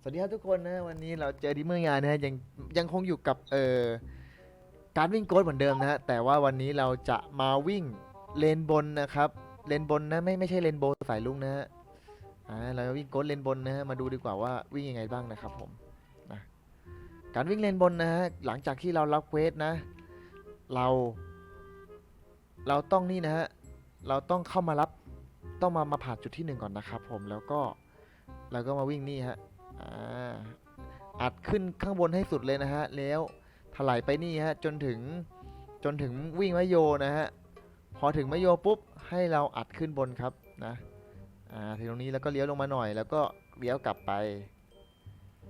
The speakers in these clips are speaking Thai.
สวัสดีครับทุกคนนะวันนี้เราเจอที่เมืองานนะฮะยังยังคงอยู่กับเอ่อการวิ่งโกดเหมือนเดิมนะฮะแต่ว่าวันนี้เราจะมาวิ่งเลนบนนะครับเลนบนนะไม่ไม่ใช่เลนโบสายลุงนะฮะอ่าเราจะวิ่งโกดเลนบนนะฮะมาดูดีกว่าว่าวิ่งยังไงบ้างนะครับผมนะการวิ่งเลนบนนะฮะหลังจากที่เรารับเควสนะ เรา เราต้องนี่นะฮะเราต้องเข้ามารับต้องมามาผ่านจุดที่หนึ่งก่อนนะครับผมแล้วก็เราก็มาวิ่งนี่ฮะ อัดขึ้นข้างบนให้สุดเลยนะฮะ แล้วถลายไปนี่ฮะ จนถึงจนถึงวิ่งมะโยนะฮะ พอถึงมะโยปุ๊บ ให้เราอัดขึ้นบนครับนะอ่าถึงตรงนี้แล้วก็เลี้ยวลงมาหน่อย แล้วก็เลี้ยวกลับไป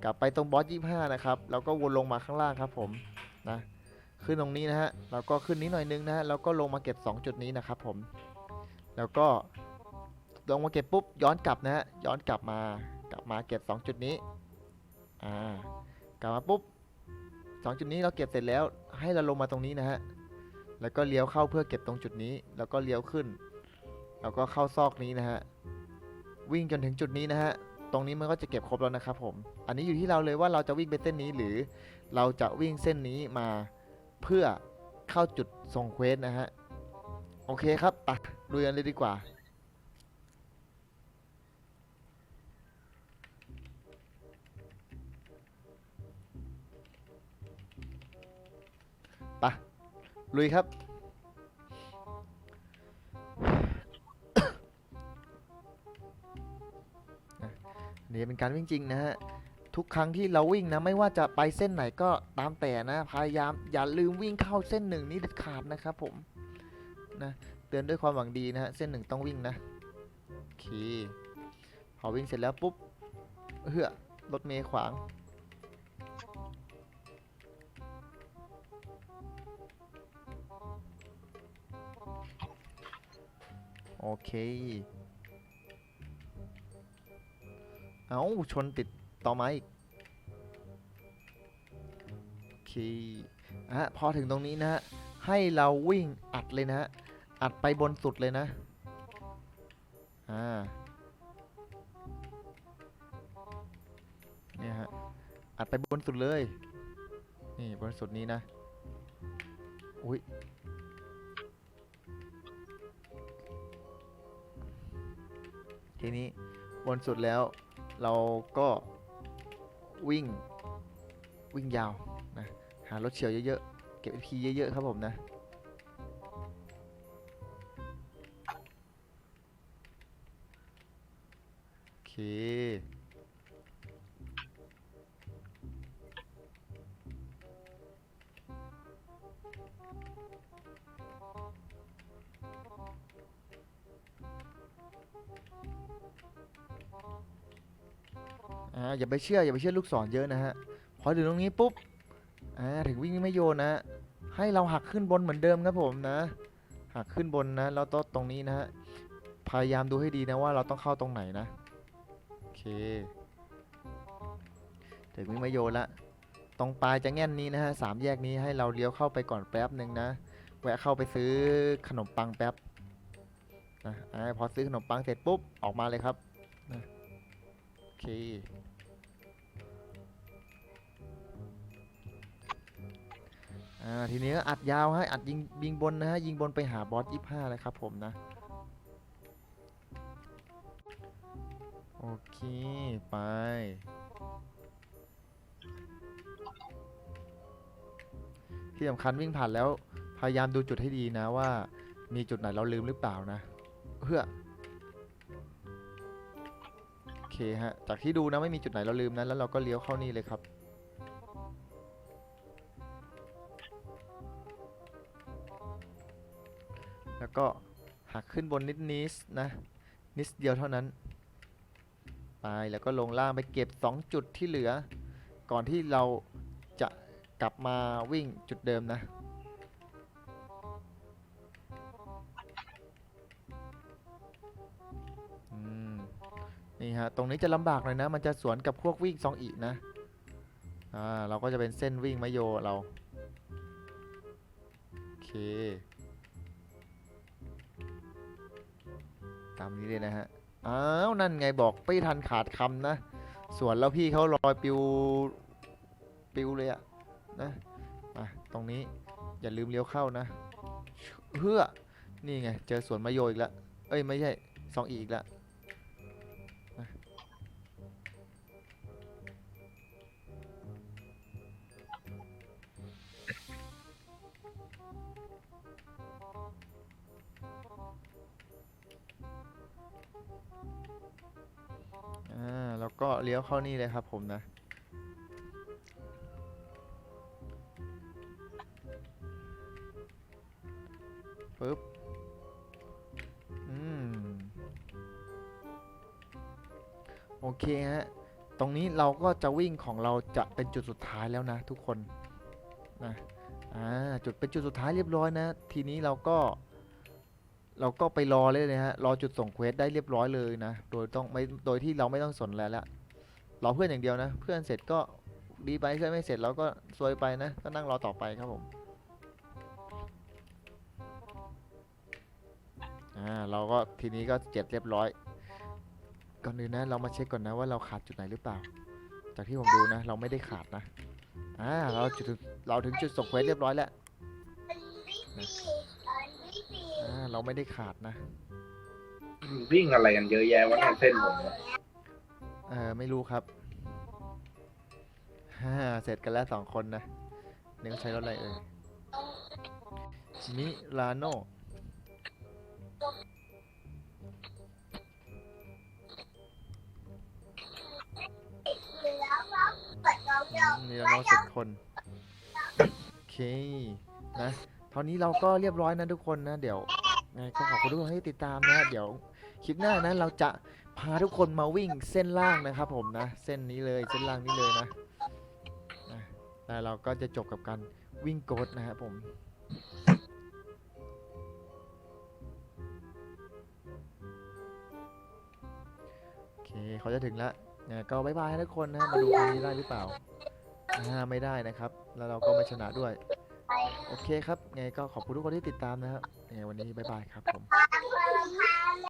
กลับไปตรงบอสยี่ห้านะครับ แล้วก็วนลงมาข้างล่างครับผมนะขึ้นตรงนี้นะฮะแล้วก็ขึ้นนี้หน่อยนึงนะฮะแล้วก็ลงมาเก็บ 2 จุดนี้นะครับผม แล้วก็ลงมาเก็บปุ๊บย้อนกลับนะฮะย้อนกลับมา มาเก็บ 2 จุดนี้ อ่า กลับมาปุ๊บ2จุดนี้เราเก็บเสร็จแล้ว ให้เราลงมาตรงนี้นะฮะ แล้วก็เลี้ยวเข้าเพื่อเก็บตรงจุดนี้ แล้วก็เลี้ยวขึ้น แล้วก็เข้าซอกนี้นะฮะ วิ่งจนถึงจุดนี้นะฮะ ตรงนี้มันก็จะเก็บครบแล้วนะครับผม อันนี้อยู่ที่เราเลยว่าเราจะวิ่งไปเส้นนี้หรือ เราจะวิ่งเส้นนี้มาเพื่อเข้าจุดส่งเควสนะฮะ โอเคครับไปดูกันเลยดีกว่า ปะลุยครับนะนี่เป็นการวิ่งจริงนะฮะ ทุกครั้งที่เราวิ่งนะ ไม่ว่าจะไปเส้นไหนก็ตามแต่นะ พยายามอย่าลืมวิ่งเข้าเส้นหนึ่งนี่เด็ดขาดนะครับผม นะเตือนด้วยความหวังดีนะฮะ เส้นหนึ่งต้องวิ่งนะ โอเค พอวิ่งเสร็จแล้วปุ๊บเฮือรถเมย์ขวาง โอเค เอาชนติดต่อไม้อีกโอเคอะพอถึงตรงนี้นะฮะ ให้เราวิ่งอัดเลยนะฮะ อัดไปบนสุดเลยนะ อ่า เนี่ยฮะ อัดไปบนสุดเลย นี่บนสุดนี้นะ อุ้ย ทีนี้บนสุดแล้วเราก็วิ่งวิ่งยาวนะหารถเฉียวเยอะๆ เก็บ EP เยอะๆ ครับผมนะ โอเค อ่าอย่าไปเชื่ออย่าไปเชื่อลูกศรเยอะนะฮะพอถึงตรงนี้ปุ๊บอ่าถึงวิ่งไม่โยนนะให้เราหักขึ้นบนเหมือนเดิมครับผมนะ หักขึ้นบนนะแล้วต้นตรงนี้นะฮะพยายามดูให้ดีนะว่าเราต้องเข้าตรงไหนนะโอเคถึงวิ่งไม่โยนละตรงปลายจะแง่นนี้นะฮะสามแยกนี้ให้เราเลี้ยวเข้าไปก่อนแป๊บหนึ่งนะแวะเข้าไปซื้อขนมปังแป๊บนะอ่าพอซื้อขนมปังเสร็จปุ๊บออกมาเลยครับนะ เค อ่า ทีนี้ก็อัดยาวให้อัดยิงยิงบนนะฮะ ยิงบนไปหาบอสยี่ห้าเลยครับผมนะ โอเค ไป ที่สำคัญวิ่งผ่านแล้ว พยายามดูจุดให้ดีนะว่า มีจุดไหนเราลืมหรือเปล่านะ เพื่อ เคฮะ จากที่ดูนะไม่มีจุดไหนเราลืมนะ แล้วเราก็เลี้ยวเข้านี่เลยครับ แล้วก็หักขึ้นบนนิดนิดนะ นิดเดียวเท่านั้น ไปแล้วก็ลงล่างไปเก็บ 2 จุดที่เหลือ ก่อนที่เราจะกลับมาวิ่งจุดเดิมนะอืม นี่ฮะ ตรงนี้จะลำบากหน่อยนะ มันจะสวนกับพวกวิ่งซองอีนะ อ่า เราก็จะเป็นเส้นวิ่งมโยเรา โอเค ตามนี้เลยนะฮะ อ้าว นั่นไงบอกไม่ทันขาดคำนะ สวนแล้วพี่เขาลอยปิว ปิวเลยอะนะมาตรงนี้อย่าลืมเลี้ยวเข้านะ เพื่อ นี่ไง เจอสวนมโยอีกแล้ว เอ้ย ไม่ใช่ซองอีอีกแล้ว อ่าแล้วก็เลี้ยวเข้านี่เลยครับผมนะ ปึ๊บ อืม โอเคฮะ ตรงนี้เราก็จะวิ่งของเราจะเป็นจุดสุดท้ายแล้วนะทุกคน นะ อ่า จุดเป็นจุดสุดท้ายเรียบร้อยนะ ทีนี้เราก็ เราก็ไปรอเลยนะฮะ รอจุดส่งเควสได้เรียบร้อยเลยนะ โดยต้องไม่ โดยที่เราไม่ต้องสนแล้วละรอเพื่อนอย่างเดียวนะ เพื่อนเสร็จก็ดีไปเพื่อนไม่เสร็จเราก็ซวยไปนะ ก็นั่งรอต่อไปครับผม อ่า เราก็ทีนี้ก็เจ็ดเรียบร้อย ก่อนอื่นนะ เรามาเช็คก่อนนะว่าเราขาดจุดไหนหรือเปล่า จากที่ผมดูนะ เราไม่ได้ขาดนะ อ่า เราจุด เราถึงจุดส่งเควสเรียบร้อยแล้วนะ เราไม่ได้ขาดนะ วิ่งอะไรกันเยอะแยะวะในเส้นผมเนี่ยเออไม่รู้ครับฮ่าเสร็จกันแล้วสองคนนะนี่เขาใช้รถอะไรเอ่ยมิลาโนมีลาโนสิบคนโอเคนะตอนนี้เราก็เรียบร้อยนะทุกคนนะ เดี๋ยว งก็ขอบคุณทุกคนที่ติดตามนะ เดี๋ยวคลิปหน้านะเราจะพาทุกคนมาวิ่งเส้นล่างนะครับผมนะ เส้นนี้เลยเส้นล่างนี้เลยนะนะแล้วเราก็จะจบกับการวิ่งโกดนะครับผมโอเคเขาจะถึงแล้วนะก็บายบายให้ทุกคนนะมาดูอันนี้ได้หรือเปล่าอ่าไม่ได้นะครับ แล้วเราก็ไม่ชนะด้วย โอเคครับไงก็ขอบคุณทุกคนที่ติดตามนะครับ ยังไงวันนี้บายบายครับผม